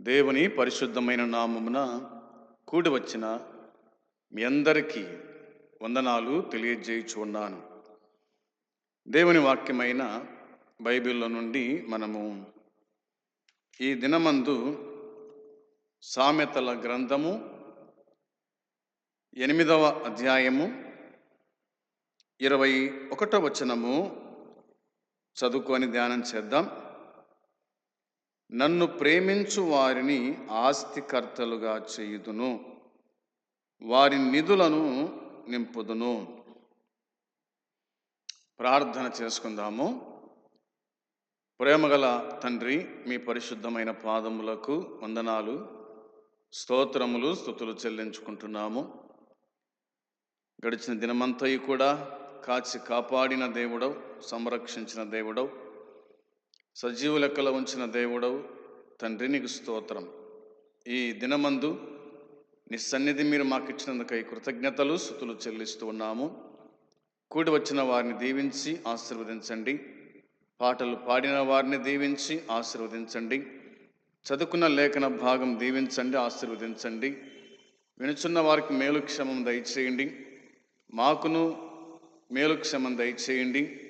దేవుని పరిశుద్ధమైన నామమున కూడి వచ్చిన మీ అందరికీ వందనాలు తెలియజేయుచున్నాను. దేవుని వాక్యమైన బైబిల్లో నుండి మనము ఈ దినమందు సామెతల గ్రంథము ఎనిమిదవ అధ్యాయము ఇరవై ఒకటో వచనము చదువుకొని ధ్యానం చేద్దాం. నన్ను ప్రేమించు వారిని ఆస్తికర్తలుగా చేయుదును. వారి నిధులను నింపుదును. ప్రార్థన చేసుకుందాము. ప్రేమగల తండ్రి మీ పరిశుద్ధమైన పాదములకు వందనాలు స్తోత్రములు స్థుతులు చెల్లించుకుంటున్నాము. గడిచిన దినమంతయు కూడా కాచి కాపాడిన దేవుడవు సంరక్షించిన దేవుడవు సజీవు లెక్కలో ఉంచిన దేవుడవు తండ్రి నీకు స్తోత్రం. ఈ దినమందు నీ సన్నిధి మీరు మాకు ఇచ్చినందుకై కృతజ్ఞతలు స్థుతులు చెల్లిస్తూ ఉన్నాము. కూడి వచ్చిన వారిని దీవించి ఆశీర్వదించండి. పాటలు పాడిన వారిని దీవించి ఆశీర్వదించండి. చదువుకున్న లేఖన భాగం దీవించండి ఆశీర్వదించండి. వినుచున్న వారికి మేలు క్షమం దయచేయండి. మాకును మేలు క్షమం దయచేయండి.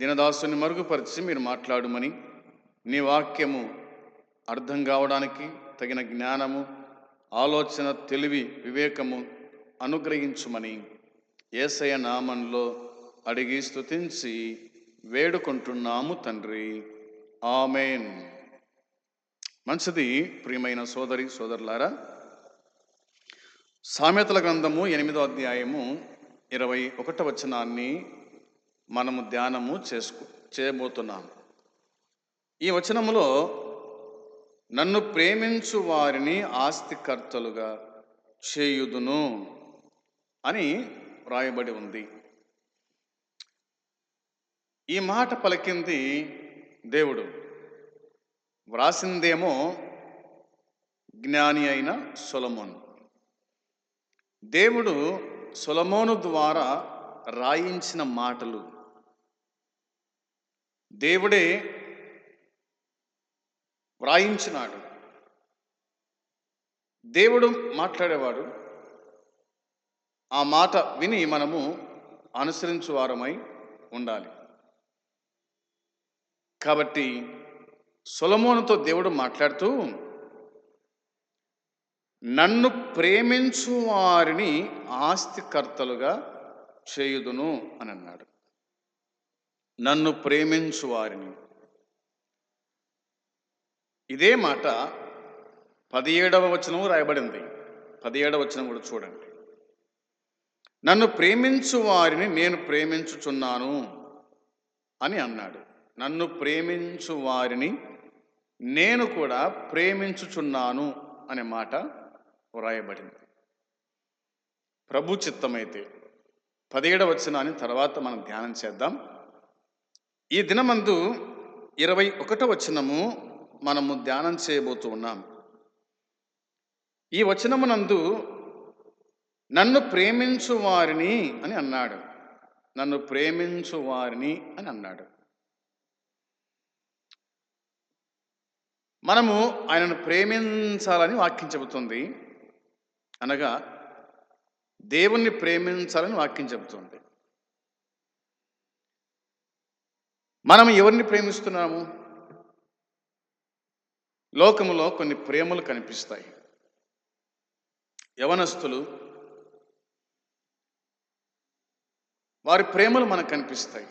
దినదాసుని మరుగుపరిచి మీరు మాట్లాడమని నీ వాక్యము అర్థం కావడానికి తగిన జ్ఞానము ఆలోచన తెలివి వివేకము అనుగ్రహించుమని ఏసయ నామంలో అడిగి స్తుతించి వేడుకుంటున్నాము తండ్రి. ఆమెన్. మంచిది ప్రియమైన సోదరి సోదరులారా సామెతల గ్రంథము ఎనిమిదో అధ్యాయము ఇరవై ఒకటో వచనాన్ని మనము ధ్యానము చేసుకు చేయబోతున్నాము. ఈ వచనములో నన్ను ప్రేమించు వారిని ఆస్తికర్తలుగా చేయుదును అని వ్రాయబడి ఉంది. ఈ మాట పలికింది దేవుడు. వ్రాసిందేమో జ్ఞాని అయిన సొలమోన్. దేవుడు సొలమోను ద్వారా రాయించిన మాటలు. దేవుడే వ్రాయించినాడు. దేవుడు మాట్లాడేవాడు. ఆ మాట విని మనము అనుసరించు వారమై ఉండాలి. కాబట్టి సొలమోనుతో దేవుడు మాట్లాడుతూ నన్ను ప్రేమించు వారిని ఆస్తికర్తలుగా చేయుదును అని అన్నాడు నన్ను ప్రేమించు వారిని ఇదే మాట పదిహేడవ వచనం రాయబడింది. పదిహేడవ వచనం కూడా చూడండి. నన్ను ప్రేమించు వారిని నేను ప్రేమించుచున్నాను అని అన్నాడు. నన్ను ప్రేమించు వారిని నేను కూడా ప్రేమించుచున్నాను అనే మాట వ్రాయబడింది ప్రభు చిత్తమైతే పదిహేడవ వచనాన్ని తర్వాత మనం ధ్యానం చేద్దాం. ఈ దినమందు ఇరవై ఒకటో వచనము మనము ధ్యానం చేయబోతూ ఉన్నాం. ఈ వచనమునందు నన్ను ప్రేమించు వారిని అని అన్నాడు. నన్ను ప్రేమించు వారిని అని అన్నాడు. మనము ఆయనను ప్రేమించాలని వాక్యం చెబుతుంది. అనగా దేవుణ్ణి ప్రేమించాలని వాక్యం చెబుతుంది. మనం ఎవరిని ప్రేమిస్తున్నాము? లోకములో కొన్ని ప్రేమలు కనిపిస్తాయి. యవనస్తులు వారి ప్రేమలు మనకు కనిపిస్తాయి.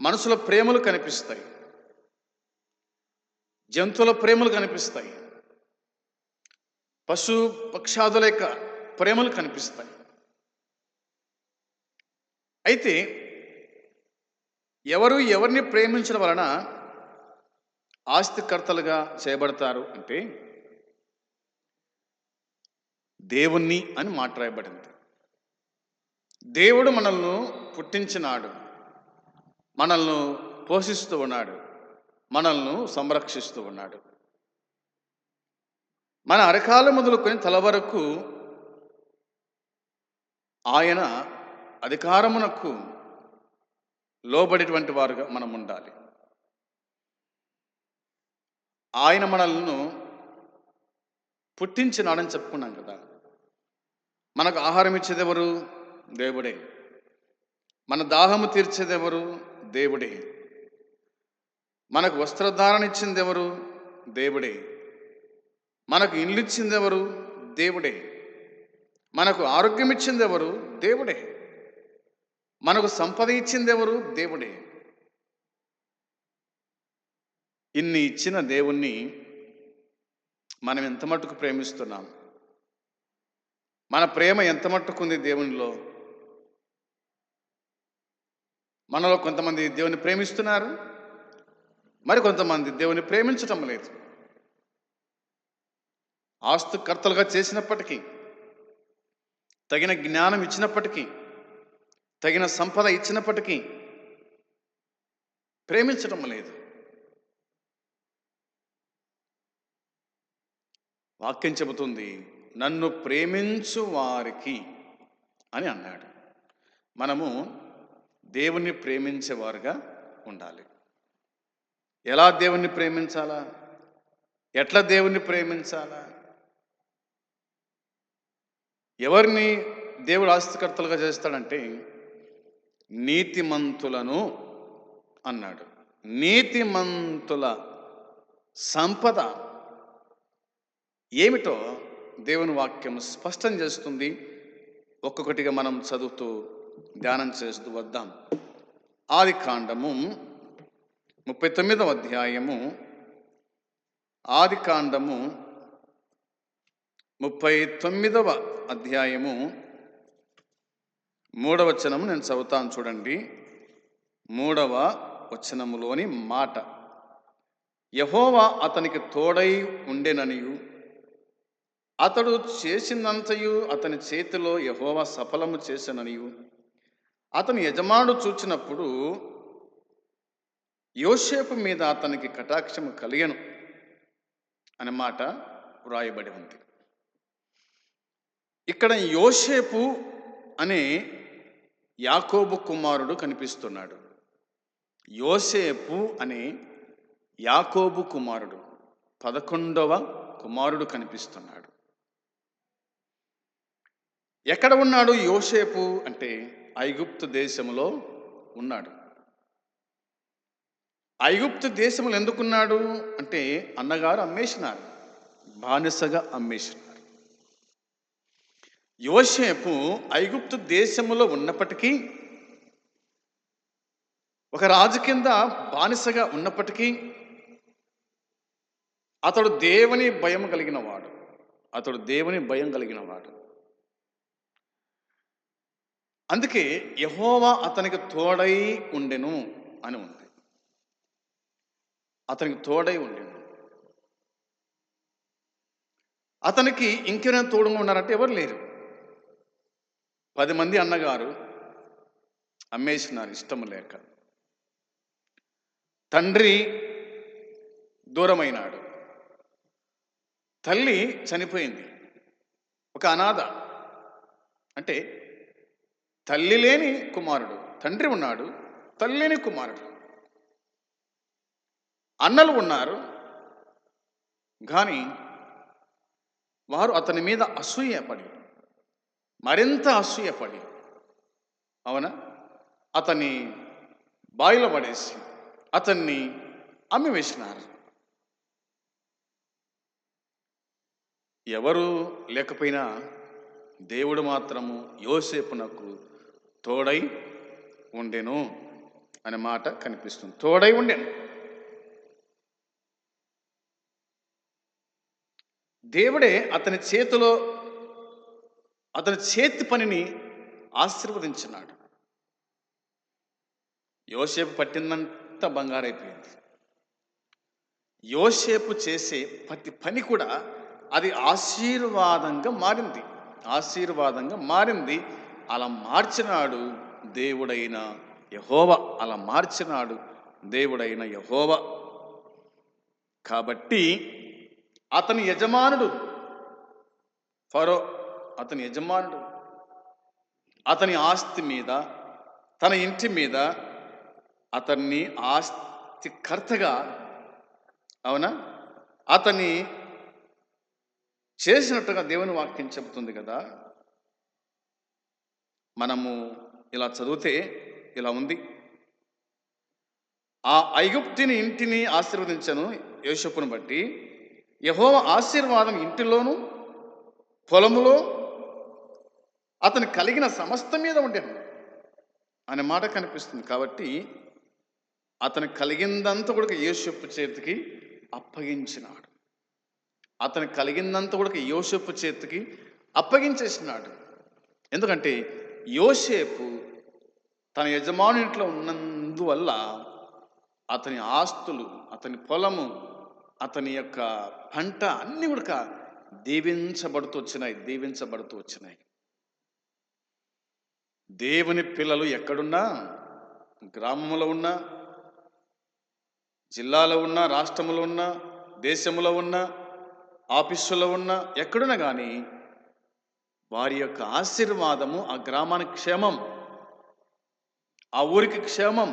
మనసుల ప్రేమలు కనిపిస్తాయి. జంతువుల ప్రేమలు కనిపిస్తాయి. పశు పక్షాదుల యొక్క ప్రేమలు కనిపిస్తాయి. అయితే ఎవరు ఎవరిని ప్రేమించడం వలన ఆస్తికర్తలుగా చేయబడతారు అంటే దేవుణ్ణి అని మాట్లాడబడింది. దేవుడు మనల్ని పుట్టించినాడు. మనల్ని పోషిస్తూ ఉన్నాడు. మనల్ని సంరక్షిస్తూ ఉన్నాడు. మన అరకాలు మొదలుకొని తల వరకు ఆయన అధికారమునకు లోబడేటువంటి వారుగా మనం ఉండాలి. ఆయన మనల్ని పుట్టించినాడని చెప్పుకున్నాం కదా. మనకు ఆహారం ఇచ్చేది ఎవరు దేవుడే. మన దాహము తీర్చేది ఎవరు దేవుడే. మనకు వస్త్రధారణ ఇచ్చింది ఎవరు దేవుడే. మనకు ఇల్లు ఇచ్చింది ఎవరు దేవుడే. మనకు ఆరోగ్యం ఇచ్చింది ఎవరు దేవుడే. మనకు సంపద ఇచ్చింది ఎవరు? దేవుడే. ఇన్ని ఇచ్చిన దేవుణ్ణి మనం ఎంత మట్టుకు ప్రేమిస్తున్నాం? మన ప్రేమ ఎంత మట్టుకుంది దేవునిలో? మనలో కొంతమంది దేవుని ప్రేమిస్తున్నారు. మరి కొంతమంది దేవుని ప్రేమించటం లేదు. ఆస్తుకర్తలుగా చేసినప్పటికీ తగిన జ్ఞానం ఇచ్చినప్పటికీ తగిన సంపద ఇచ్చినప్పటికీ ప్రేమించటం లేదు. వాక్యం చెబుతుంది నన్ను ప్రేమించు వారికి అని అన్నాడు. మనము దేవుణ్ణి ప్రేమించేవారుగా ఉండాలి. ఎలా దేవుణ్ణి ప్రేమించాలా? ఎట్లా దేవుణ్ణి ప్రేమించాలా? ఎవరిని దేవుడు ఆస్తికర్తలుగా చేస్తాడంటే నీతిమంతులను అన్నాడు. నీతిమంతుల సంపద ఏమిటో దేవుని వాక్యం స్పష్టం చేస్తుంది. ఒక్కొక్కటిగా మనం చదువుతూ ధ్యానం చేస్తూ వద్దాం. ఆది కాండము ముప్పై తొమ్మిదవ అధ్యాయము. ఆది కాండము ముప్పై తొమ్మిదవ అధ్యాయము. మూడవ వచనము నేను చదువుతాను చూడండి. మూడవ వచనములోని మాట. యహోవా అతనికి తోడై ఉండెననియు. అతడు చేసినంతయు అతని చేతిలో యహోవా సఫలము చేసననియు. అతని యజమానుడు చూచినప్పుడు యోసేపు మీద అతనికి కటాక్షము కలిగను అనే మాట వ్రాయబడి ఉంది. ఇక్కడ యోసేపు అనే యాకోబు కుమారుడు కనిపిస్తున్నాడు. యోసేపు అనే యాకోబు కుమారుడు పదకొండవ కుమారుడు కనిపిస్తున్నాడు. ఎక్కడ ఉన్నాడు యోసేపు అంటే ఐగుప్తు దేశంలో ఉన్నాడు. ఐగుప్తు దేశంలో ఎందుకున్నాడు అంటే అన్నగారు అమ్మేసినారు బానిసగా అమ్మేసినారు. యువసేపు ఐగుప్తు దేశంలో ఉన్నప్పటికీ ఒక రాజు కింద బానిసగా ఉన్నప్పటికీ అతడు దేవుని భయం కలిగిన వాడు అతడు దేవుని భయం కలిగిన వాడు అందుకే యహోవా అతనికి తోడై ఉండెను అని ఉంది. అతనికి తోడై ఉండెను. అతనికి ఇంకెవరైనా తోడుగా ఉన్నారంటే ఎవరు లేరు. పది మంది అన్నగారు అమ్మేసినారు ఇష్టం లేక. తండ్రి దూరమైనాడు. తల్లి చనిపోయింది. ఒక అనాథ. అంటే తల్లి లేని కుమారుడు తండ్రి ఉన్నాడు తల్లి లేని కుమారుడు. అన్నలు ఉన్నారు. కానీ వారు అతని మీద అసూయపడి మరింత అసూయపడి అవునా? అతన్ని బాయిలో పడేసి అతన్ని అమ్మివేసినారు. ఎవరు లేకపోయినా దేవుడు మాత్రము యోసేపునకు తోడై ఉండెను అనే మాట కనిపిస్తుంది. తోడై ఉండెను. దేవుడే అతని చేతిలో అతని చేతి పనిని ఆశీర్వదించినాడు. యోసేపు పట్టిందంతా బంగారైపోయింది. యోసేపు చేసే ప్రతి పని కూడా అది ఆశీర్వాదంగా మారింది. ఆశీర్వాదంగా మారింది. అలా మార్చినాడు దేవుడైన యహోవ. అలా మార్చినాడు దేవుడైన యహోవ. కాబట్టి అతని యజమానుడు ఫరో అతని యజమానుడు అతని ఆస్తి మీద తన ఇంటి మీద అతన్ని ఆస్తికర్తగా అవునా? అతని చేసినట్టుగా దేవుని వాక్యం చెబుతుంది కదా? మనము ఇలా చదివితే ఇలా ఉంది. ఆ ఐగుప్తిని ఇంటిని ఆశీర్వదించను యోషపును బట్టి యహోవ ఆశీర్వాదం ఇంటిలోను పొలములో అతను కలిగిన సమస్త మీద ఉండేను అనే మాట కనిపిస్తుంది కాబట్టి అతను కలిగిందంతా కూడా యోసెప్పు చేతికి అప్పగించినాడు. అతను కలిగిందంతా కూడా యోసెప్పు చేతికి అప్పగించేసినాడు. ఎందుకంటే యోసేపు తన యజమానింట్లో ఉన్నందువల్ల అతని ఆస్తులు అతని పొలము అతని యొక్క పంట అన్నీ కూడా దీవించబడుతూ వచ్చినాయి దీవించబడుతూ వచ్చినాయి. దేవుని పిల్లలు ఎక్కడున్నా గ్రామంలో ఉన్నా జిల్లాలో ఉన్నా రాష్ట్రంలో ఉన్నా దేశంలో ఉన్నా ఆఫీసులో ఉన్నా ఎక్కడున్నా కానీ వారి యొక్క ఆశీర్వాదము ఆ గ్రామానికి క్షేమం ఆ ఊరికి క్షేమం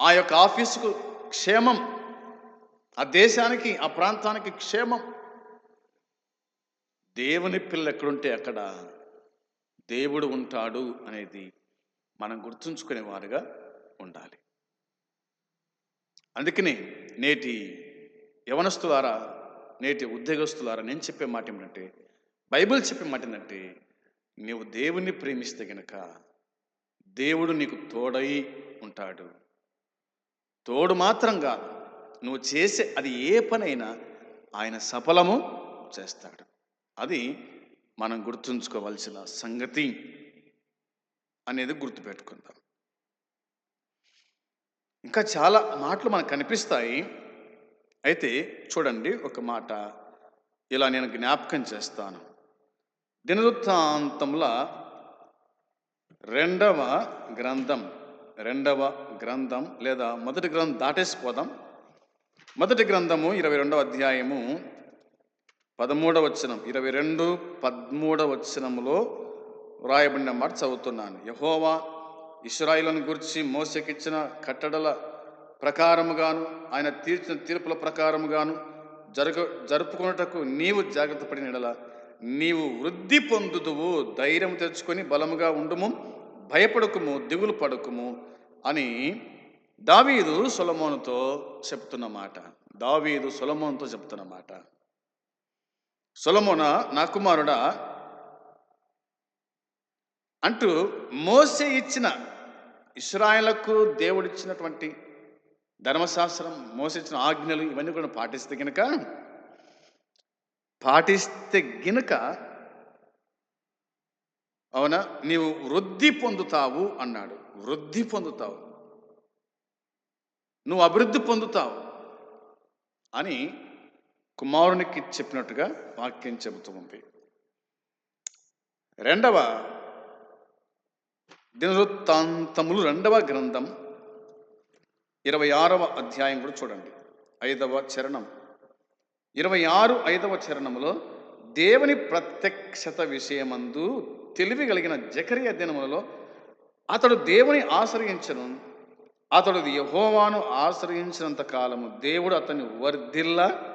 ఆ యొక్క ఆఫీసుకు క్షేమం ఆ దేశానికి ఆ ప్రాంతానికి క్షేమం. దేవుని పిల్ల ఎక్కడుంటే అక్కడ దేవుడు ఉంటాడు అనేది మనం గుర్తుంచుకునే వారుగా ఉండాలి. అందుకనే నేటి యవనస్తులారా నేటి ఉద్యోగస్తులారా నేను చెప్పే మాట ఏమిటంటే బైబిల్ చెప్పే మాట ఏంటంటే నీవు దేవుణ్ణి ప్రేమిస్తే గనక దేవుడు నీకు తోడై ఉంటాడు. తోడు మాత్రం కాదు నువ్వు చేసే అది ఏ పనైనా ఆయన సఫలము చేస్తాడు. అది మనం గుర్తుంచుకోవాల్సిన సంగతి అనేది గుర్తుపెట్టుకుందాం. ఇంకా చాలా మాటలు మనకు కనిపిస్తాయి. అయితే చూడండి ఒక మాట ఇలా నేను జ్ఞాపకం చేస్తాను. దినవృత్తాంతముల రెండవ గ్రంథం రెండవ గ్రంథం లేదా మొదటి గ్రంథం దాటేసిపోదాం. మొదటి గ్రంథము ఇరవై రెండవ అధ్యాయము పదమూడవ వచనం ఇరవై రెండు పదమూడవచనములో వ్రాయబడిన మాట చదువుతున్నాను. యహోవా ఇస్రాయిలను గురించి మోసకిచ్చిన కట్టడల ప్రకారముగాను ఆయన తీర్చిన తీర్పుల ప్రకారముగాను జరుగ జరుపుకున్నటకు నీవు జాగ్రత్త పడిన నీవు వృద్ధి పొందుదువు ధైర్యం తెచ్చుకొని బలముగా ఉండుము భయపడకుము దిగులు పడకుము అని దావీదు సొలమోనుతో చెప్తున్నమాట దావీదు సొలమోనుతో చెప్తున్నమాట సొలమోన నా కుమారుడా అంటూ మోసే ఇచ్చిన ఇస్రాయలకు దేవుడిచ్చినటువంటి ధర్మశాస్త్రం మోసిచ్చిన ఆజ్ఞలు ఇవన్నీ కూడా పాటిస్తే గనక పాటిస్తే గినక అవునా? నీవు వృద్ధి పొందుతావు అన్నాడు. వృద్ధి పొందుతావు. నువ్వు అభివృద్ధి పొందుతావు అని కుమారునికి చెప్పినట్టుగా వాక్యం చెబుతూ ఉంది. రెండవ దినవృత్తాంతములు రెండవ గ్రంథం ఇరవై ఆరవ అధ్యాయం కూడా చూడండి. ఐదవ చరణం. ఇరవై ఆరు ఐదవ చరణములో దేవుని ప్రత్యక్షత విషయమందు తెలివి కలిగిన జకరియ దినములలో అతడు దేవుని ఆశ్రయించను అతడు యహోవాను ఆశ్రయించినంత కాలము దేవుడు అతన్ని వర్ధిల్ల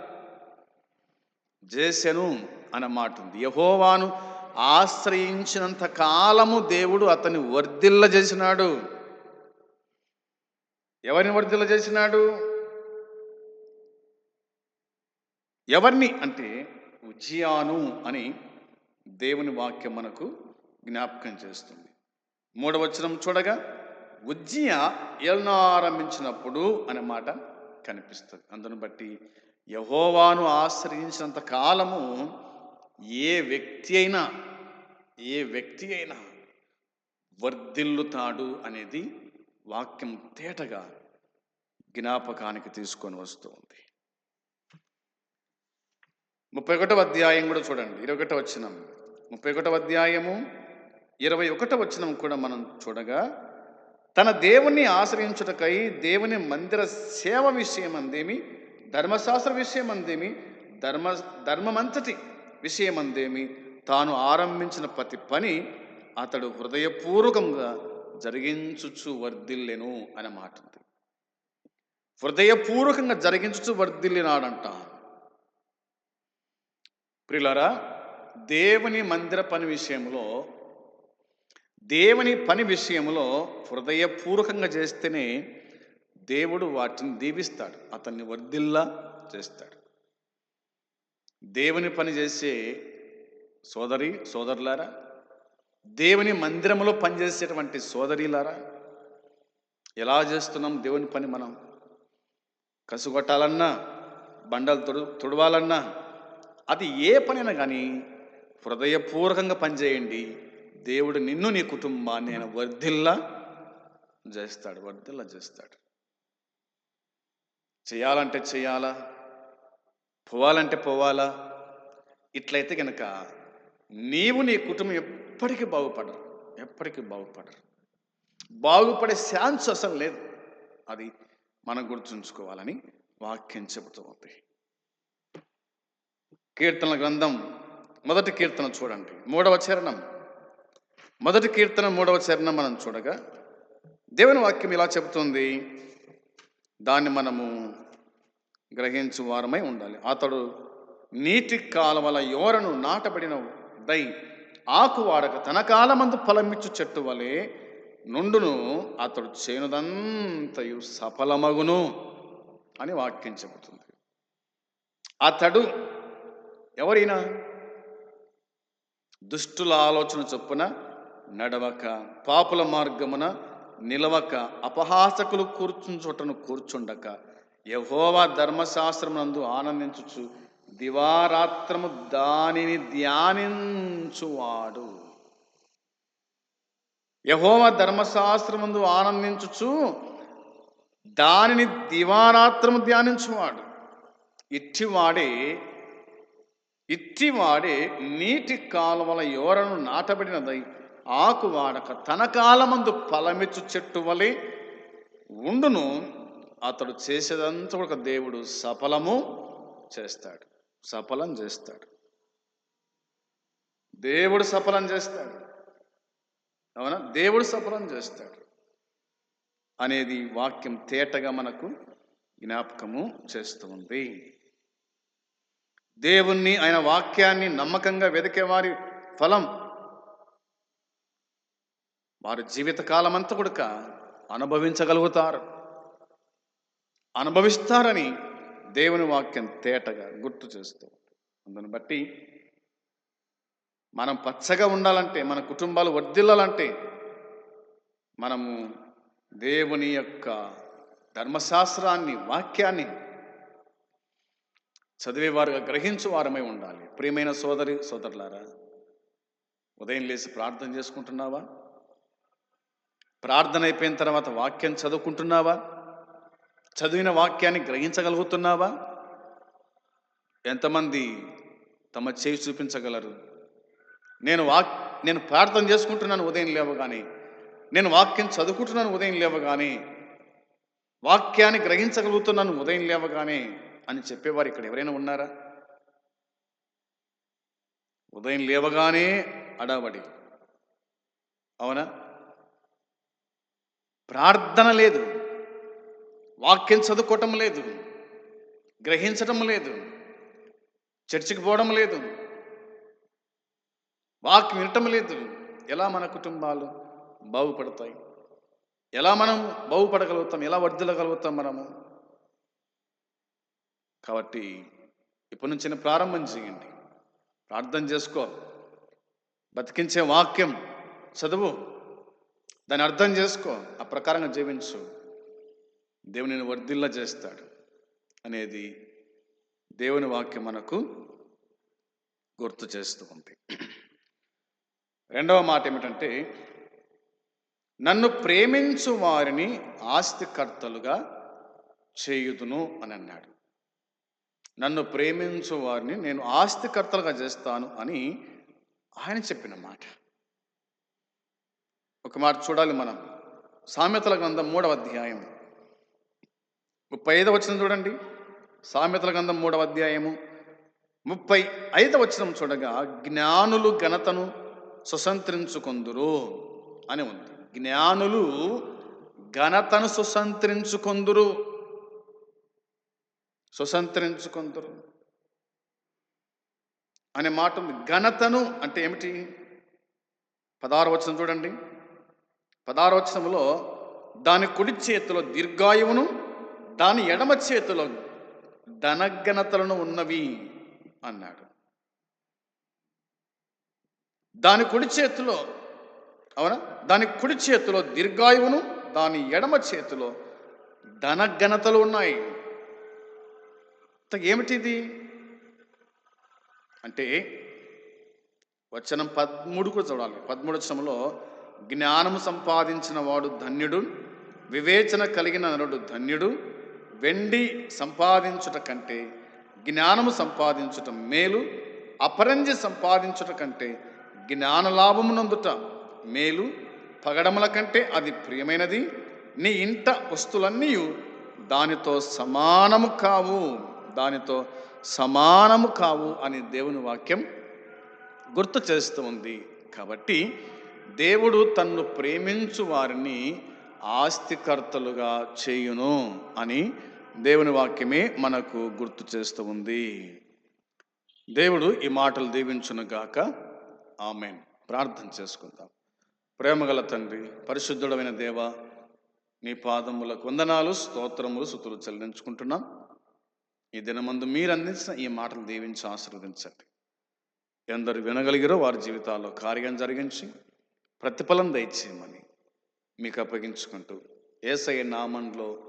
చేసెను అన్నమాట ఉంది యహోవాను ఆశ్రయించినంత కాలము దేవుడు అతన్ని వర్ధిల్ల చేసినాడు ఎవరిని వర్ధిల్ల చేసినాడు ఎవరిని? అంటే ఉజ్జియాను అని దేవుని వాక్యం మనకు జ్ఞాపకం చేస్తుంది. మూడవచనం చూడగా ఉజ్జియ ఏలనారంభించినప్పుడు అనే మాట కనిపిస్తుంది. అందును బట్టి యహోవాను ఆశ్రయించినంత కాలము ఏ వ్యక్తి అయినా ఏ వ్యక్తి అయినా వర్ధిల్లుతాడు అనేది వాక్యం తేటగా జ్ఞాపకానికి తీసుకొని వస్తూ ఉంది ముప్పై ఒకటవ అధ్యాయం కూడా చూడండి. ఇరవై ఒకటవ వచనం. ముప్పై ఒకటవ అధ్యాయము ఇరవై ఒకటవ వచనం కూడా మనం చూడగా తన దేవుణ్ణి ఆశ్రయించుటకై దేవుని మందిర సేవ విషయం అందేమి ధర్మశాస్త్ర విషయం అందేమి ధర్మ ధర్మమంతటి విషయం అందేమి తాను ఆరంభించిన ప్రతి పని అతడు హృదయపూర్వకంగా జరిగించుచు వర్ధిల్లెను అనే మాట ఉంది హృదయపూర్వకంగా జరిగించుచు వర్ధిల్లినాడంట ప్రిలరా దేవుని మందిర పని విషయంలో దేవుని పని విషయంలో హృదయపూర్వకంగా చేస్తేనే దేవుడు వాటిని దీవిస్తాడు. అతన్ని వర్ధిల్లా చేస్తాడు. దేవుని పని చేసే సోదరి సోదరులారా దేవుని మందిరంలో పనిచేసేటువంటి సోదరిలారా ఎలా చేస్తున్నాం దేవుని పని మనం? కసుగొట్టాలన్నా బండలు తుడు తుడవాలన్నా అది ఏ పనైనా కానీ హృదయపూర్వకంగా పనిచేయండి. దేవుడు నిన్ను నీ కుటుంబాన్ని ఆయన వర్ధిల్లా చేస్తాడు వర్ధిల్లా చేస్తాడు. చేయాలంటే చేయాలా? పోవాలంటే పోవాలా? ఇట్లయితే కనుక నీవు నీ కుటుంబం ఎప్పటికీ బాగుపడరు. ఎప్పటికీ బాగుపడరు. బాగుపడే ఛాన్స్ అసలు లేదు. అది మనం గుర్తుంచుకోవాలని వాక్యం చెబుతూ ఉంది. కీర్తన గ్రంథం మొదటి కీర్తన చూడండి. మూడవ చరణం. మొదటి కీర్తన మూడవ చరణం మనం చూడగా దేవుని వాక్యం ఇలా చెబుతుంది. దాన్ని మనము గ్రహించు వారమై ఉండాలి. అతడు నీటి కాలవల యోరను నాటబడిన దై ఆకు వాడక తన కాలమందు ఫలమిచ్చు చెట్టు వలె నుండును అతడు చేనుదంతయు సఫలమగును అని వాక్యం చెబుతుంది. అతడు ఎవరైనా దుష్టుల ఆలోచన చొప్పున నడవక పాపుల మార్గమున నిలవక అపహాసకులు కూర్చుని కూర్చుండక యహోవా ధర్మశాస్త్రమునందు ఆనందించుచు దివారాత్రము దానిని ధ్యానించువాడు. యహోవ ధర్మశాస్త్రముందు ఆనందించుచు దానిని దివారాత్రము ధ్యానించువాడు. ఇట్టివాడే ఇట్టివాడే నీటి కాలువల యోరను నాటబడినదై ఆకు వాడక తన కాలమందు ఫలమిచ్చు చెట్టు వలె ఉండును. అతడు చేసేదంతా ఒక దేవుడు సఫలము చేస్తాడు. సఫలం చేస్తాడు. దేవుడు సఫలం చేస్తాడు. అవునా? దేవుడు సఫలం చేస్తాడు. అనేది వాక్యం తేటగా మనకు జ్ఞాపకము చేస్తూ ఉంది దేవుణ్ణి ఆయన వాక్యాన్ని నమ్మకంగా వెతికే వారి ఫలం వారి జీవితకాలం అంతా కూడక అనుభవించగలుగుతారు. అనుభవిస్తారని దేవుని వాక్యం తేటగా గుర్తు చేస్తూ అందుని బట్టి మనం పచ్చగా ఉండాలంటే మన కుటుంబాలు వర్ధిల్లాలంటే మనము దేవుని యొక్క ధర్మశాస్త్రాన్ని వాక్యాన్ని చదివేవారుగా గ్రహించు వారమై ఉండాలి. ప్రియమైన సోదరి సోదరులారా ఉదయం లేచి ప్రార్థన చేసుకుంటున్నావా? ప్రార్థన అయిపోయిన తర్వాత వాక్యం చదువుకుంటున్నావా? చదివిన వాక్యాన్ని గ్రహించగలుగుతున్నావా? ఎంతమంది తమ చేయి చూపించగలరు? నేను వాక్ నేను ప్రార్థన చేసుకుంటున్నాను ఉదయం లేవగానే. నేను వాక్యం చదువుకుంటున్నాను ఉదయం లేవగానే. వాక్యాన్ని గ్రహించగలుగుతున్నాను ఉదయం లేవగానే అని చెప్పేవారు ఇక్కడ ఎవరైనా ఉన్నారా? ఉదయం లేవగానే అడవడి. అవునా? ప్రార్థన లేదు. వాక్యం చదువుకోవటం లేదు. గ్రహించటం లేదు. చర్చికి పోవడం లేదు. వాక్యం వినటం లేదు. ఎలా మన కుటుంబాలు బాగుపడతాయి? ఎలా మనం బాగుపడగలుగుతాం? ఎలా వర్ధిల్లగలుగుతాం మనము? కాబట్టి ఇప్పటి నుంచి ప్రారంభం చేయండి. ప్రార్థన చేసుకో. బతికించే వాక్యం చదువు. దాన్ని అర్థం చేసుకో ఆ ప్రకారంగా జీవించు. దేవుని వర్ధిల్ల చేస్తాడు అనేది దేవుని వాక్యం మనకు గుర్తు చేస్తూ ఉంది. రెండవ మాట ఏమిటంటే నన్ను ప్రేమించు వారిని ఆస్తికర్తలుగా చేయుదును అని అన్నాడు. నన్ను ప్రేమించు వారిని నేను ఆస్తికర్తలుగా చేస్తాను అని ఆయన చెప్పిన మాట. ఒక మాట చూడాలి మనం. సామెతల గ్రంథం మూడవ అధ్యాయం ముప్పై ఐదవ వచ్చిన చూడండి. సామెతల గ్రంథం మూడవ అధ్యాయము. ముప్పై ఐదవ వచనం చూడగా జ్ఞానులు ఘనతను సుసంత్రించుకొందురు అని ఉంది. జ్ఞానులు ఘనతను సుసంత్రించుకొందురు. సుసంతరించుకుందరు అనే మాట ఉంది. ఘనతను అంటే ఏమిటి? పదహారు వచనం చూడండి. పదారోచనంలో దాని కుడి చేతిలో దీర్ఘాయువును దాని ఎడమ చేతిలో ధనఘనతలను ఉన్నవి అన్నాడు. దాని కుడి చేతిలో అవునా? దాని కుడి చేతిలో దీర్ఘాయువును దాని ఎడమ చేతిలో ధనఘనతలు ఉన్నాయి. ఏమిటిది? అంటే వచనం పదమూడు కూడా చూడాలి. పదమూడు వచ్చంలో జ్ఞానము సంపాదించిన వాడు ధన్యుడు వివేచన కలిగిన నరుడు ధన్యుడు వెండి సంపాదించుట కంటే జ్ఞానము సంపాదించుట మేలు అపరంజి సంపాదించుట కంటే జ్ఞానలాభము నందుట మేలు పగడముల కంటే అది ప్రియమైనది నీ ఇంట వస్తులన్నీ దానితో సమానము కావు దానితో సమానము కావు అని దేవుని వాక్యం గుర్తు చేస్తూ ఉంది. కాబట్టి దేవుడు తన్ను ప్రేమించు వారిని ఆస్తికర్తలుగా చేయును అని దేవుని వాక్యమే మనకు గుర్తు చేస్తూ ఉంది. దేవుడు ఈ మాటలు దీవించును గాక. ఆమె ప్రార్థన చేసుకుందాం. ప్రేమగల తండ్రి పరిశుద్ధుడమైన దేవ నీ పాదములకు వందనాలు స్తోత్రములు సుతులు చెల్లించుకుంటున్నాం. ఈ దినమందు మీరు అందించిన ఈ మాటలు దీవించి ఆశీర్వదించండి. ఎందరు వినగలిగిరో వారి జీవితాల్లో కార్యం జరిగించి ప్రతిఫలం దయచేయమని మీకు అప్పగించుకుంటూ ఏసయ్య నామంలో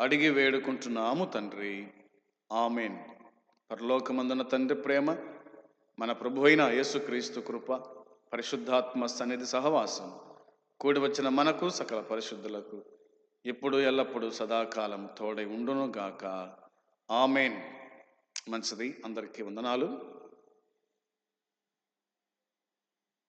అడిగి వేడుకుంటున్నాము తండ్రి. ఆమెన్. పరలోకమందున తండ్రి ప్రేమ మన ప్రభు అయిన యేసుక్రీస్తు కృప పరిశుద్ధాత్మ సన్నిధి సహవాసం కూడి వచ్చిన మనకు సకల పరిశుద్ధులకు ఇప్పుడు ఎల్లప్పుడూ సదాకాలం తోడై ఉండును గాక ఆమెన్. మంచిది. అందరికీ వందనాలు.